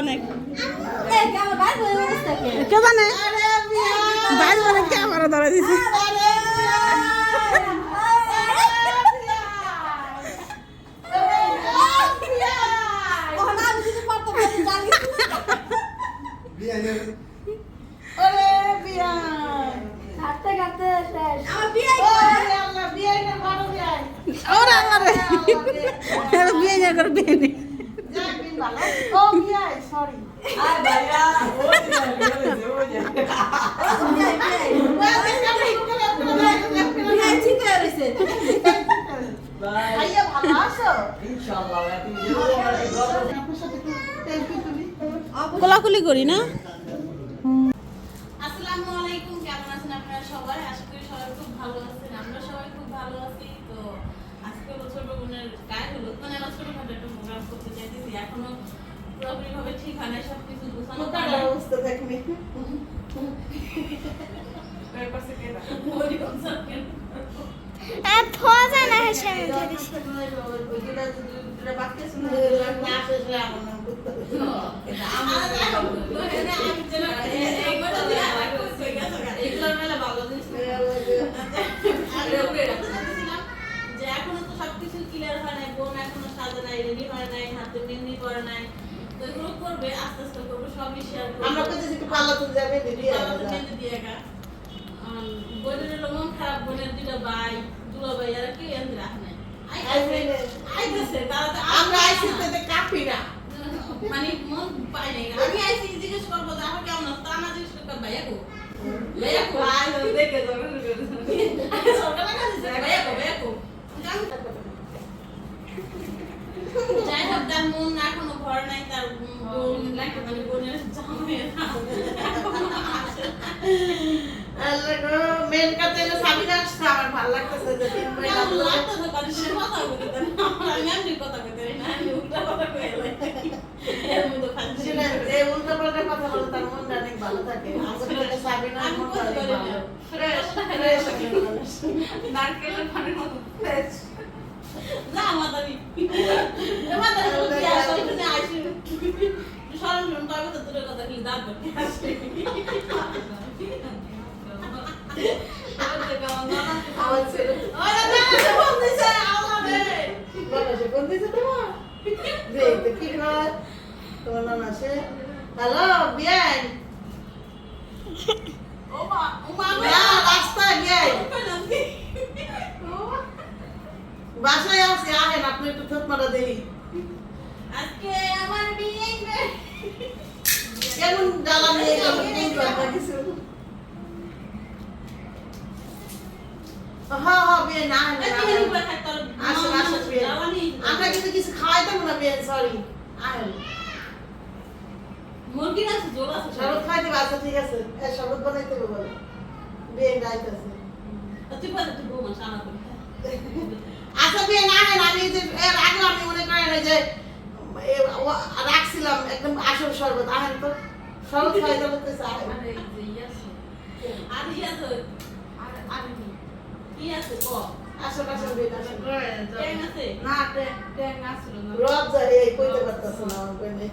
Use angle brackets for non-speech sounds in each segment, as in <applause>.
অনেক কে জানে? বাইরে অনেক ক্যামেরা ধরে দিছে। ওরা আল্লাহ বিয়ে করে বিয়ে নেই। কোলাকুলি করি না আসসালামু আলাইকুম কেমন আছেন আপনারা সবাই আশা করি সবাই খুব ভালো আছেন আমরা সবাই খুব ভালো আছি তো আজকে হলো ছোট বোনের গায়ে হলুদ মানে আমরা ছোটখাটো একটা প্রোগ্রাম করতে চাইতেছি এখনও পুরোপুরি ভাবে ঠিক হয় না সবকিছু গোছানো হয় নাই। ওই concept এর। আমার যাই হোক, ওখানে আমি যেন এইগুলো দিয়ে আর এক করছি, গেছে গা। এগুলোর মেলা ভালো জিনিস না। আগে সবকিছু ক্লিয়ার হয় নাই বোন এখনও সাজে নাই রেডি হয় নাই হাতে মেহেন্দি করে নাই তো এগুলো করবে আস্তে আস্তে করবে সবই শেয়ার করবে আমরা কইতেছি একটু পাল্লা তুলে যাবে। দিদি আমাদের মেহেন্দি দিয়ে একা বোনের মন খারাপ বোনের দুটো ভাই দুলো ভাই আর কেউ এনে আমরা। তাতে কাপি না। মানে মন পাই নাই। আমি আইছি জিজ্ঞেস করব যে আমার কেমন তা না জিজ্ঞেস করতে ভাইয়া গো। ভাইয়া কো দেখে সরকার কাছে <laughs> ভাইয়া কো ভাইয়া কো যাই হোক তার মন এখনও ঘর নাই তার বোন লাগে মানে বোনের জামাইয়ের আল্লাহ গো মেন কাছে এলো সাবিনা আসছে আমার ভালো লাগতেছে যে তিন মহিলা কেমন লাগতো তো বাড়িতে কথা বলতে দেন আমি এমনি কথা বলতে পারি না আমি উল্টা কথা কয়ে এর মধ্যে ফালতু শুনে যে উল্টো পাল্টা কথা বলে তার মনটা অনেক ভালো থাকে আসলে সাবিনা আমি মনটা বলতে অনেক পারি না। ভালো ফ্রেশ ফ্রেশ একটা মানুষ নারকেলের পানির মতো ফ্রেশ না মাদারি মাদারি বলে কি আসলে তুমি আসি সরল শুন তবে তো দূরের কথা কি দাঁত করতে আসে আমার ছেলে ওরা না বলতেছে আমাদের বলো সে কোন দিছে তোমার যে তো কি হয় তোমার নাম আসে হ্যালো বিয়ান ও মা ও মা। বিয়ান বাসায় আছে আহেন আপনি একটু থোপ মারা দেই। আজকে আমার বিয়ে কেমন জ্বালা নিয়ে গেল কিছু হ্যাঁ হ্যাঁ। বিয়ে না আসেন আসেন বিয়ে। আমরা কিন্তু কিছু খাওয়াইতাম না বিয়ে সরি আহেন। মুরগির আছে জোর আছে। শরবত খাইতে আচ্ছা ঠিক আছে। শরবত বানাইতে বলে। বিয়ে রাইতেছে তুই বলে তুই বউ মাস করে <laughs> আচ্ছা বিয়ে আমি যে এর আগে আমি মনে করেন যে রাখছিলাম একদম আসল শরবত। আহেন তো শরবত খাইতে বলতেছে আহেন আরে ইয়ে ইয়ে আসল আসল আসল। না আসলো রব যায় এই কইতে পারতাছে না আমার বইনে।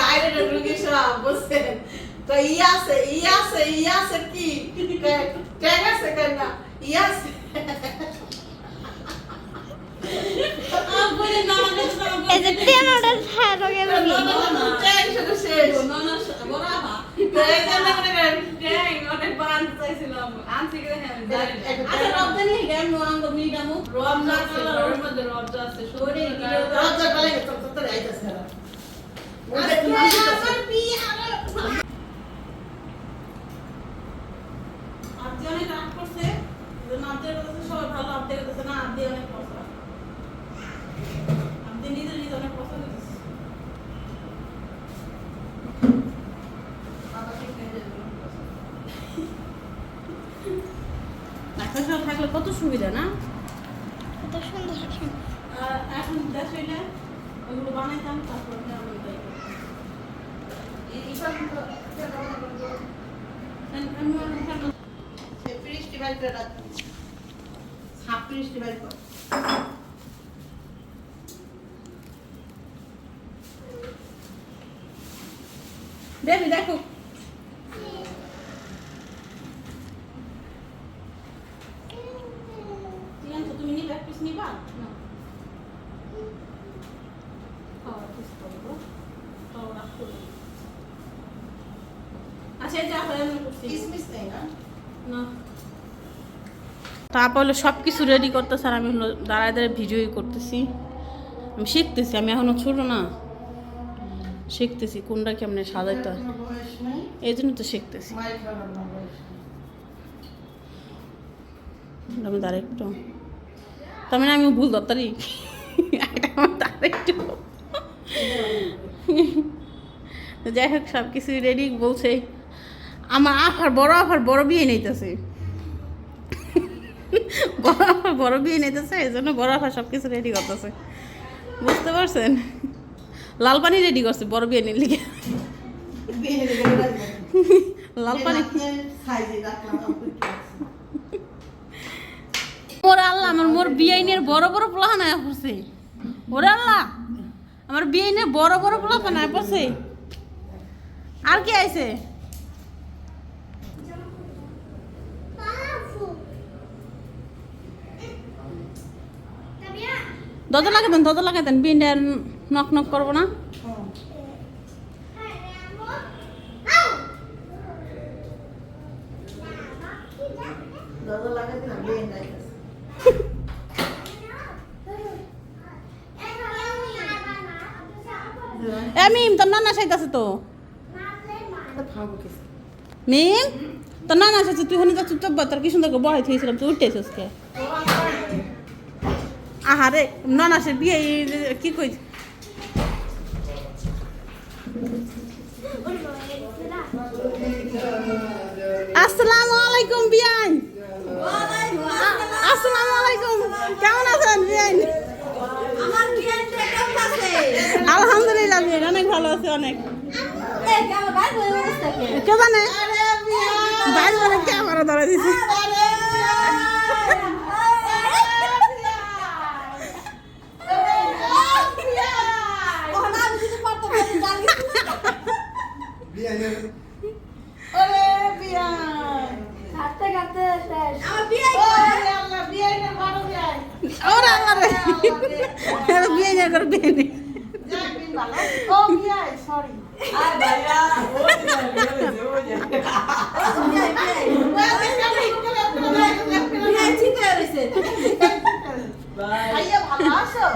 বাইরে ঢুকে সব বুঝছেন? তো ই আছে ই আছে ই আছে কি? ট্যাগ আছে কেন? না ই আছে আম বলে না না না এই যে টেনোটা ছাড়ো গেল ট্যাগ শুধু শেষ না না বড় আবা তো এই জন্য মনে করেন ট্যাং অনেক বান চাইছিলাম আনছি করে হ্যাঁ জানি না একটা আচ্ছা ট্যাং। রবদানি গেম নো আঙ্গ মিডামু রবদা আছে ওর মধ্যে রবদা আছে শরীরে গিয়ে রজ্জা পালে তো তো তো আইতাছে না আজকে আমার বিয়ে আর আপনি অনেক রাগ করছে যে নামতে কাছে সবাই ভালো আপনি কাছে না আপনি অনেক পছন্দ আপনি নিজে নিজে অনেক পছন্দ করছে একসাথে থাকলে কত সুবিধা না কত সুন্দর। এখন দেশ হইলে ওগুলো বানাইতাম তারপর। ফ্রিজটি বাইর করে ফ্রিজটি বাইর কর। বেবি দেখো। কি আনছো? তুমি নিবে এক পিস নিবা না খাওয়ার পিস করব খাওয়া রাখতে হবে। আচ্ছা এই যা হয় আমি করছি কিসমিস নেই না না তারপর সব কিছু রেডি করতেছে আর আমি হলো দাঁড়ায় দাঁড়ায় ভিডিওই করতেছি। আমি শিখতেছি, আমি এখনও ছোট না। শিখতেছি, কোনটা কেমনে সাজাইতে হয়। এই জন্য তো শিখতেছি। আমি দাঁড়াই একটু তার মানে আমি ভুল দত্তারি যাই হোক সব কিছু রেডি বলছে। আমার আফার বড় আফার বড় বিয়ে নিতেছে। বড় আফার বড় বিয়ে নিতেছে এই জন্য বড় আফার সব কিছু রেডি করতেছে। বুঝতে পারছেন? লাল পানি রেডি করছে, বড় বিয়ে গেলে রাখবেন। লাল পানি। মোর আল্লাহ, আমার মোর বিআইনের বড় বড় পোলা না পড়ছে ওরে আল্লাহ, আমার বিআইনের বড় বড় পোলা না পড়ছে আর কি আইছে? দদ লাগে দেন দদ লাগে দেন বিনটা নক নক করব না। মিম তোর নানা সাইতাছে তো। মিম তোর নানা সাইছে তুই যাচ্ছ চব্বা তোর কি সুন্দর বহাই থুয়েছিলাম তুই উঠতেছিস কে? আহারে নানা সে বিয়ে কি কই? আসসালামু আলাইকুম, বিয়ান। আসসালামু আলাইকুম, কেমন আছেন আমার বিয়ানটা আলহামদুলিল্লাহ, বিয়ান, অনেক ভালো আছে, অনেক। কে কে জানে? বাইরে অনেক ক্যামেরা ধরে দিছে ওখানে আমি কিছু করতে পারি জানি ওরে বিয়ান কাটতে কাটতে শেষ আমার বিয়ে ওরে আল্লাহ বিয়ান বড় বিয়ান ওরা আমারে বিয়ে না করে বিয়ে নেই যাক বিন ভালো ও বিয়ান সরি আর ভাইয়া বিয়ে ঠিক হয়ে রয়েছে ভাইয়া ভালো আছো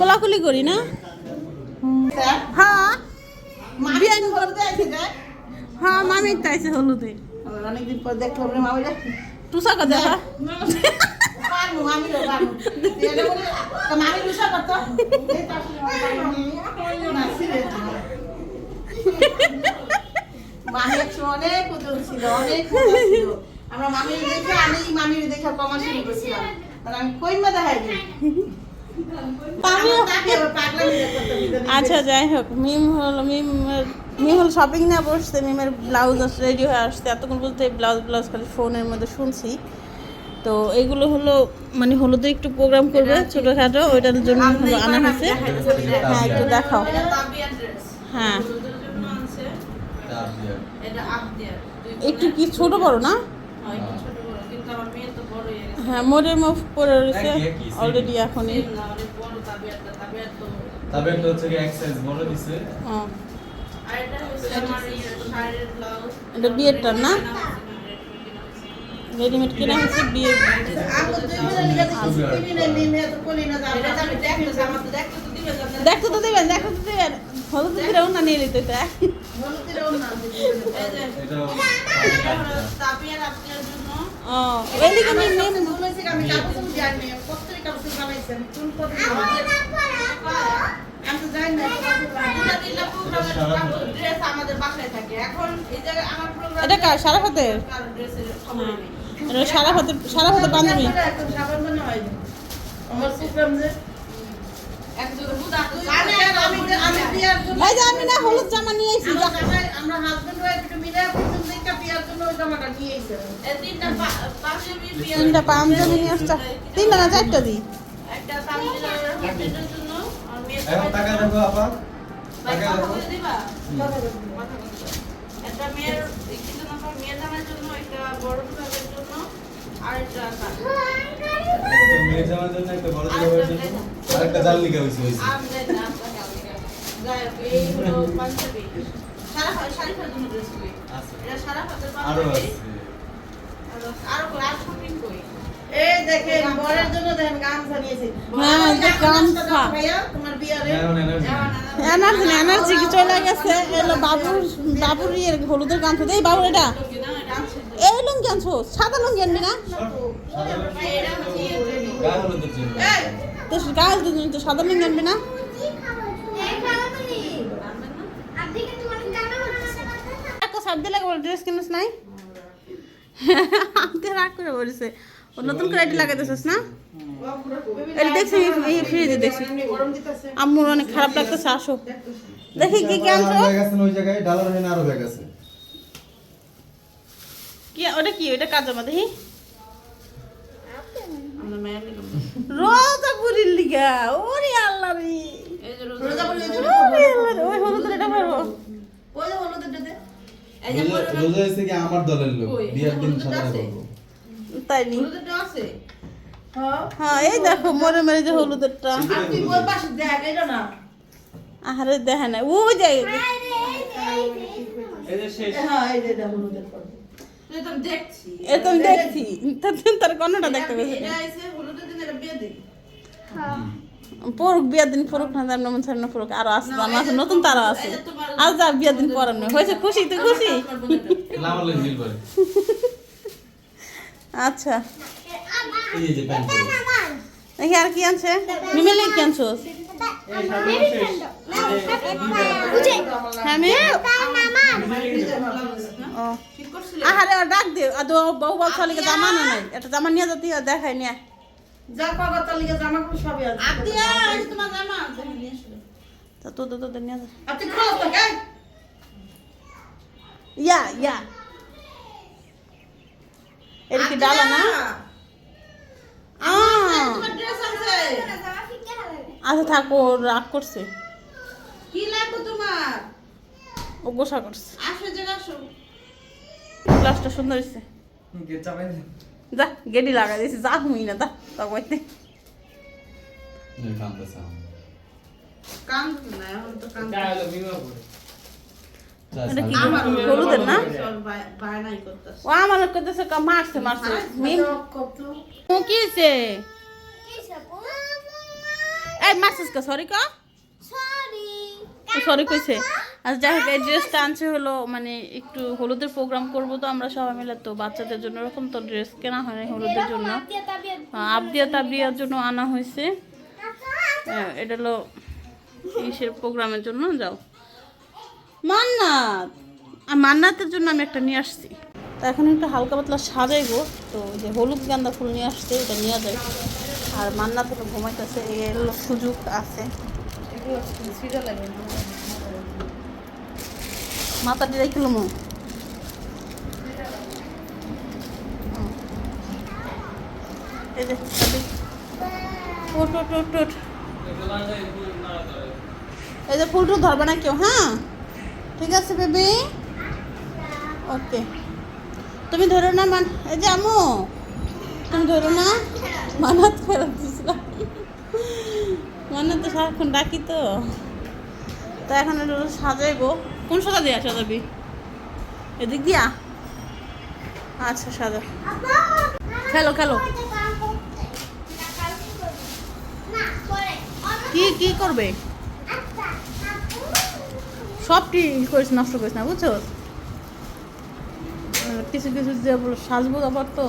কোলাকুলি করি না হ্যাঁ হ্যাঁ মামি তাইছে হলুদে অনেকদিন পর দেখলাম রে মামিরা টুসা কা দেখা পারব মামি রে পারব তো করতো তো অনেক ছিল অনেক ছিল আমরা মামির দেখে আমি দেখে কমা শুরু করছিলাম দেখাই দিতে আচ্ছা যাই হোক মিম হলো মিম মিম হলো শপিং নিয়ে বসছে মিমের ব্লাউজ রেডি হয়ে আসছে। এতক্ষণ বলতে ব্লাউজ ব্লাউজ খালি ফোনের মধ্যে শুনছি। তো এগুলো হলো মানে হলুদে একটু প্রোগ্রাম করবে ছোটোখাটো ওইটার জন্য হলো আনা হয়েছে। হ্যাঁ একটু দেখাও। হ্যাঁ। একটু কি ছোট বড় না? হয় ছোট বড় কিন্তু আমার মেয়ে তো বড় হয়ে গেছে। হ্যাঁ মোড়ের মুখ পরে রয়েছে। অলরেডি এখনই। না হচ্ছে এক সাইজ বড় দিছে। আর এটা হচ্ছে আমার ইয়ে শাড়ির ব্লাউজ এটা বিয়েরটা না রেডিমেড কেনা হয়েছে বিয়ে দেখতে তো দিবেন দেখতে তো দিবেন হলুদ দিলে না নিয়ে নিতে এটা এটাও ও এদিকে মিম মিম এটা কার সারা হাতের? হাতের হাতের বান্ধবী। আমি না হলুদ জামা নিয়ে এসেছি আমরা হাজবেন্ড ওয়াইফ মিলে তিনটা পাঞ্জাবি নিয়ে আসছে। তিনটা না চারটা দিই একটা এখন টাকা দেখো আপা? টাকা দেখো দিবা? একটা মেয়ের কিছু নাম্বার মেয়ের জামাইয়ের জন্য একটা বড় বিভাগের জন্য আর একটা কাজ। একটা জন্য একটা বড় জামার জন্য। আর একটা জাল লিখা হয়েছে হয়েছে। আম না। যাই হোক, এই হলো পাঞ্জাবি। সারা ফা- শাড়ি জন্য ড্রেস এটা সারা হাতের আরও আছে। আরও আর shopping কই? এই দেখেন বরের জন্য দেখেন গামছা নিয়েছি হ্যাঁ, যে গামছা। তোমার বিয়ারে এনার্জি এনার্জি না এনার্জি কি চলে গেছে এলো বাবুর বাবুর ইয়ের হলুদের বাবুর এটা। এই লুঙ্গি আনছো সাদা লুঙ্গি আনবি না ইয়ে তো গায়ে দুজন তো সাদা লুঙ্গি আনবি সাত দিলে ড্রেস কিনিস নাই আমাকে রাগ করে বলেছে নতুন করে আইডি লাগাইতেছিস না? এটা দেখছি এই ফ্রিজে দেখছি। আম্মুর অনেক খারাপ লাগতেছে আসো। দেখি কি কি আনছো? ওই জায়গায়? ডালার আরও ব্যাগ আছে কি ওটা কি? ওটা দেখি আমরা নিলাম। রোজা পুরির লিগা। ওরে আল্লাহ রে। রোজা- রোজা বলে যে ওরে আল্লাহ রে। ওই হলুদের এটা পারব ওই হলুদের যে রোজা কি আমার দলের লোক? বিয়ার দিন সাদা? করব তাই নি? হ্যাঁ। হ্যাঁ এই দেখো মরে মরে যে হলুদেরটা। আহারে দেখে না। ওই যে হ্যাঁ তো দেখছি। তার দেখতে বিয়ার দিন। না জানি মন ছাড়া আরও আছে নতুন তারা আছে। আর যা বিয়ার দিন পরার নয় হয়েছে খুশি তুই খুশি <laughs> আমার বোনেরটা। লামার লাগে মিল করে আচ্ছা। দেখি আর কি আনছে? মিমেলে কি আনছো? হ্যাঁ আহারে ডাক দে। আদো বউ বল জামা না নাই। এটা জামা নিয়ে যাতি দেখাই নিয়ে যা পাবা তার জামা কাপড় সবই আছে। আদিয়া, এই তোমার জামা নিয়ে আসলে। তো তো তো নিয়ে যা। আর খোলো তো গাই ইয়া ইয়া। এটা কি ডালা না আ আছে। আচ্ছা থাকো রাগ করছে। কি লাগবে তোমার? ও গোসা করছে। আসো। গ্লাসটা সুন্দর হয়েছে। যা গেডি লাগা দিয়েছি যা হুই না দা তা কইতে। কামতেছে না, এখন তো কান্দো। যা, এটা কি সামনে। আমার হলুদের না। ও আমার মারছে মারছে। এই মারছিস কা সরি কা? সরি কইছে। আর যাই হোক এই ড্রেসটা আনছে হলো মানে একটু হলুদের প্রোগ্রাম করব তো আমরা সবাই মিলে তো বাচ্চাদের জন্য এরকম তো ড্রেস কেনা হয় না হলুদের জন্য। আবদিয়া তাবদিয়ার জন্য আনা হয়েছে আহ, এটা হলো ইসের প্রোগ্রামের জন্য যাও। মান্নাত! আর মান্নাতের জন্য আমি একটা নিয়ে আসছি। তো এখন একটু হালকা পাতলা সাজাইবো তো যে হলুদ গাঁদা ফুল নিয়ে আসছে, এটা নিয়ে যাই। আর মান্নাত হলো ঘুমাইতেছে, এই হলো সুযোগ আছে। মাথা দিয়ে রেখে মো এই যে এই যে ফুল টুল ধরবে না কেউ হ্যাঁ? ঠিক আছে, বেবি? ওকে তুমি ধরো না, মান এই যে আমু তুমি ধরো না। মানাত ফেরত দিছিলাম মানাত তো সারাক্ষণ ডাকি তো। তো এখন একটু সাজাইবো। কোন সাজা দিয়া সাজাবি এদিক দিয়া? আচ্ছা সাজা। খেলো খেলো। কি কি করবে? সব করিস নষ্ট করিস না, বুঝছ? কিছু কিছু যে সাজবো আবার তো।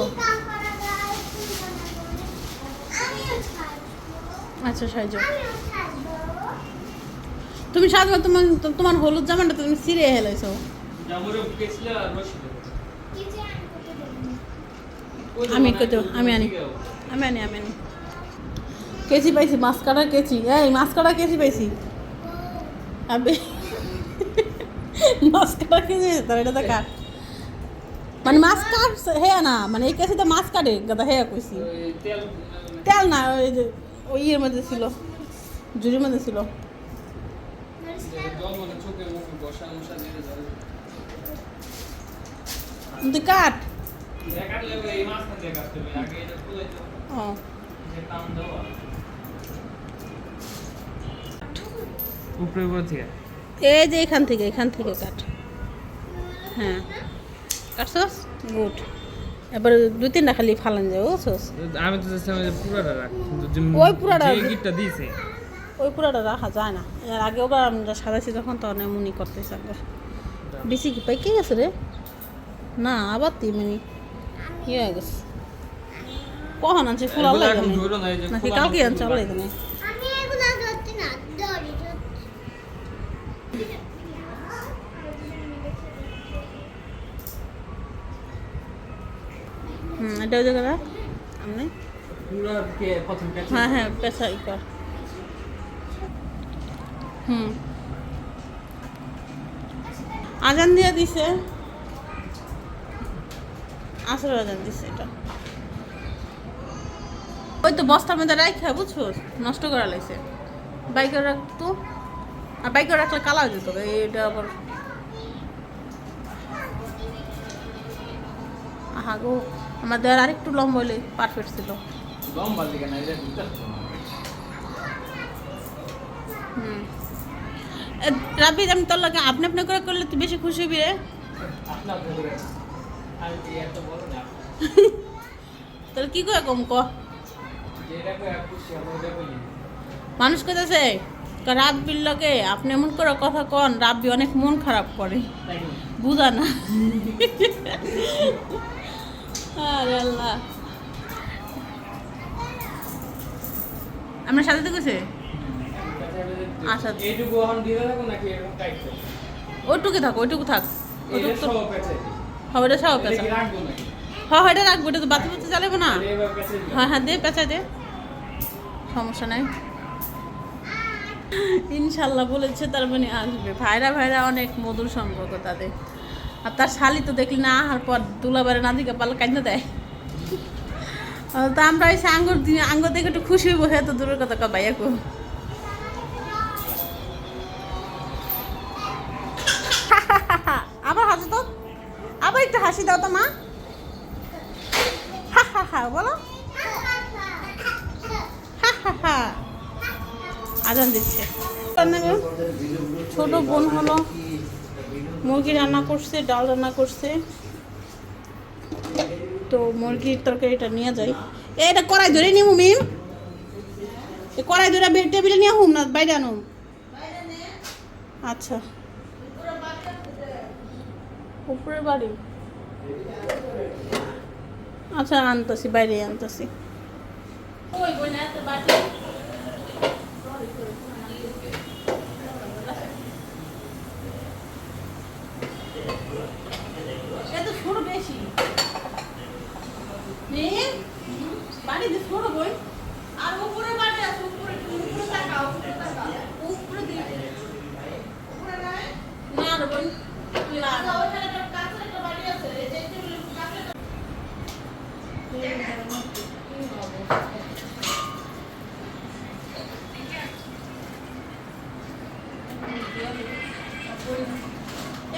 আচ্ছা সাইজ তুমি সাজবো, তোমার তোমার হলুদ জামাটা তুমি সিরে হেলাইছো আমি কত আমি আনি আমি আনি আমি আনি। কেচি পাইছি, মাছ কাটা কেচি, এই মাছ কাটা কেচি পাইছি। আবে মাছ কাটা কেচি তোর এটা তো মানে মাছ কাট হে না মানে এই কেসিতে মাছ কাটে গাদা হে কইছি তেল না, ওই যে ওই ইয়ের মধ্যে ছিল, জুড়ির মধ্যে ছিল। তো উপরে উপরে থেকে। এই যে এখান থেকে এখান থেকে কাট। হ্যাঁ। কাটছস? গুড। এবার দুই তিনটা খালি ফালান যাবে বুঝছস? আমি তো পুরাটা রাখ ওই পুরাটা গিটটা দিয়েছে। ওই পুরাটা রাখা যায় না। এর আগে ওবার আমরা সাজাইছি যখন তখন এমনই করতেছে একবার। বেশি কি পাইকে গেছে রে? না আবার তুই মানে ইয়ে হয়ে গেছে। কখন আনছে? ফুল আল্লাহ নাকি কালকে আনছে আল্লাহ এটা ওই জায়গাটা আপনি হ্যাঁ হ্যাঁ পেশা ই কর। হুম। আজান দিয়ে দিছে। আসর আজান দিছে এটা। ওই তো বস্তার মধ্যে রাখা বুঝছ? নষ্ট করা লাগছে। বাইকে রাখতো আর বাইকে রাখলে কালা যেত। এটা আবার আহা গো। আমার দেওয়ার আরেকটু লম্বা হলে পারফেক্ট ছিল। লম্বা দিকে না এটা হুম। এ, আমি তোর লাগে আপনি আপনি করে করলে তুই বেশি খুশি হবি রে। তোর <laughs> কি করে কম ক? মানুষ কোথাছে রাব্বির লগে আপনি এমন করে কথা কন রাব্বি অনেক মন খারাপ করে। বুঝা না। <laughs> আরে আল্লাহ। আমরা সাথে তো গেছে আচ্ছা। এইটুকু এখন দিয়ে রাখো নাকি এরকম টাইট ওইটুকু থাক ওইটুকু থাক। ওইটুকু তো হবে এটা সব পেঁচা। রাখব হ্যাঁ হ্যাঁ এটা রাখব এটা তো বাতি বাতি জ্বালাবো না। হ্যাঁ হ্যাঁ দে পেঁচা দে। সমস্যা নাই। ইনশাল্লাহ বলেছে তার মানে আসবে। ভাইরা ভাইরা অনেক মধুর সম্পর্ক তাদের। আর তার শালি তো দেখলি না আহার পর দুলাবারে না দিকে পাল্লা কাঁদতে দেয় তা আমরা এসে আঙ্গুর আঙ্গুর দেখে একটু খুশি হইব হ্যাঁ তো দূরের কথা কা। ভাইয়াকু আবার হাসি তো। আবার একটু হাসি দাও তো, মা। হা হা হা, বলো। আজান দিচ্ছে। ছোট বোন হলো। মুরগি রান্না করছে, ডাল রান্না করছে। তো মুরগির তরকারিটা নিয়ে যাই। এটা কড়াই ধরে নিমু, মিম। কড়াই ধরে টেবিলে নিয়ে হুম না, বাইরে আনুম আচ্ছা। বাড়ি? আচ্ছা আনতাছি বাইরে আনতাছি। ওই তো বাটি এত ছোট বেশি মেয়ে বাড়িতে ছোট বই। আর উপরে বাড়ি আছে উপরে উপরে তাকাও উপরে না ওখানে একটা কাঁচের একটা বাড়ি আছে এই যে টেবিলের কাঁচের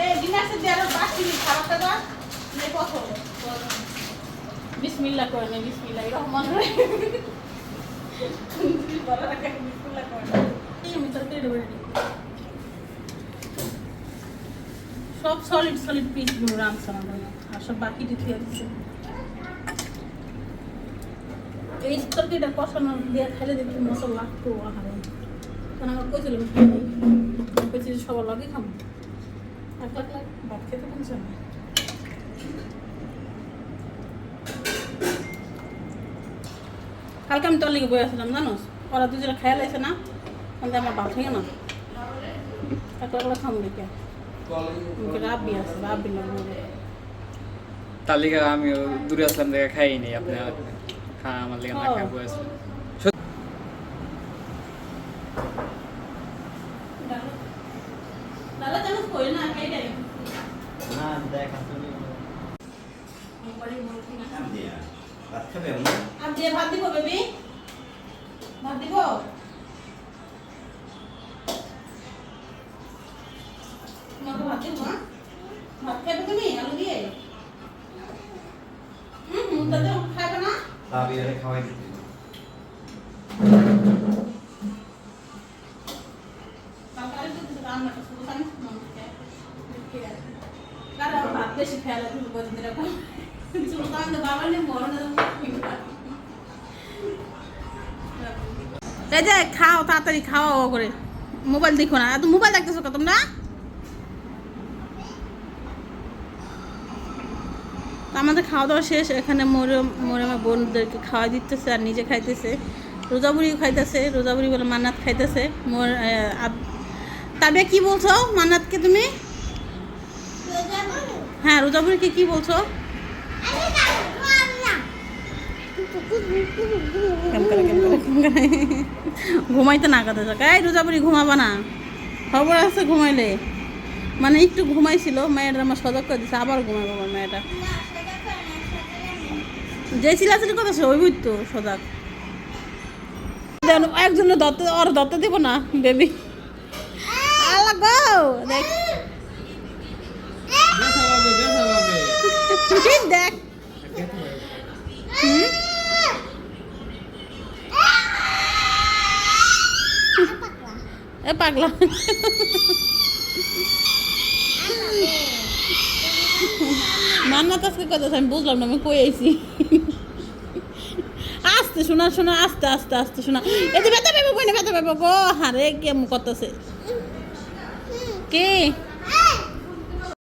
এই দিনাসে দেয়ার বাকি খারাপটা দাও নেই কত বিসমিল্লাহ করে নে বিসমিল্লাহ রহমান রহিম বড় রাখা বিসমিল্লাহ করে এই আমি তরকারি দেবো সব সলিড সলিড পিসগুলো রামছে আমাদের আর সব বাকি দিতে দিচ্ছে এই তরকারিটা কষানো দিয়ে খাইলে দেখি মশলা লাগতো আহারে। কারণ আমার কইছিল কইছি সবার লগে খাব। এক লাখ লাখ ভাত খেতে সময় কালকে আমি তোর লিগে বই আসলাম জানো ওরা দুজনে খেয়াল আছে না আমার ভাত হয়ে না। এক লাখ লাখ দেখে। তালিকা আমি দূরে আসলাম দেখে খাইনি আপনি হ্যাঁ আমার লেগে না খাই দিয়ে ভাত দিব বেবি? ভাত দিব? এই যে খাও তাড়াতাড়ি খাওয়া করে। মোবাইল দেখো না। এত মোবাইল দেখতেছো তোমরা? আমাদের খাওয়া দাওয়া শেষ। এখানে মোরে মোরে আমার বোনদেরকে খাওয়া দিতেছে আর নিজে খাইতেছে। রোজাবুড়ি খাইতেছে রোজাবুড়ি বলে মান্নাত খাইতেছে। মোর তাবে কি বলছো মান্নাতকে তুমি? হ্যাঁ রোজাবুড়িকে কি বলছো কেম করে কেম করে কেম করে ঘুমাইতে না কথা যাক। এই রোজাবুড়ি ঘুমাবা না। খবর আছে ঘুমাইলে। মানে একটু ঘুমাইছিল মেয়েটা আমার সজাগ করে দিচ্ছে আবার ঘুমাবো আমার মেয়েটা যে চিলাচিলি কথা সে ওই তো সজাগ। দেন একজন দত্ত ওর দত্ত দিব না বেবি। আল্লাহ দেখ। দেখ। হুম? এ, পাগলা। মান্নাত আজকে কথা আমি বুঝলাম না, আমি কই আইছি। আস্তে শোনা শোনা, আস্তে আস্তে আস্তে শোনা। এই যে ব্যথা পাবো বইনে ব্যথা পাইবো? গো, হারে কে করতেছে? কে?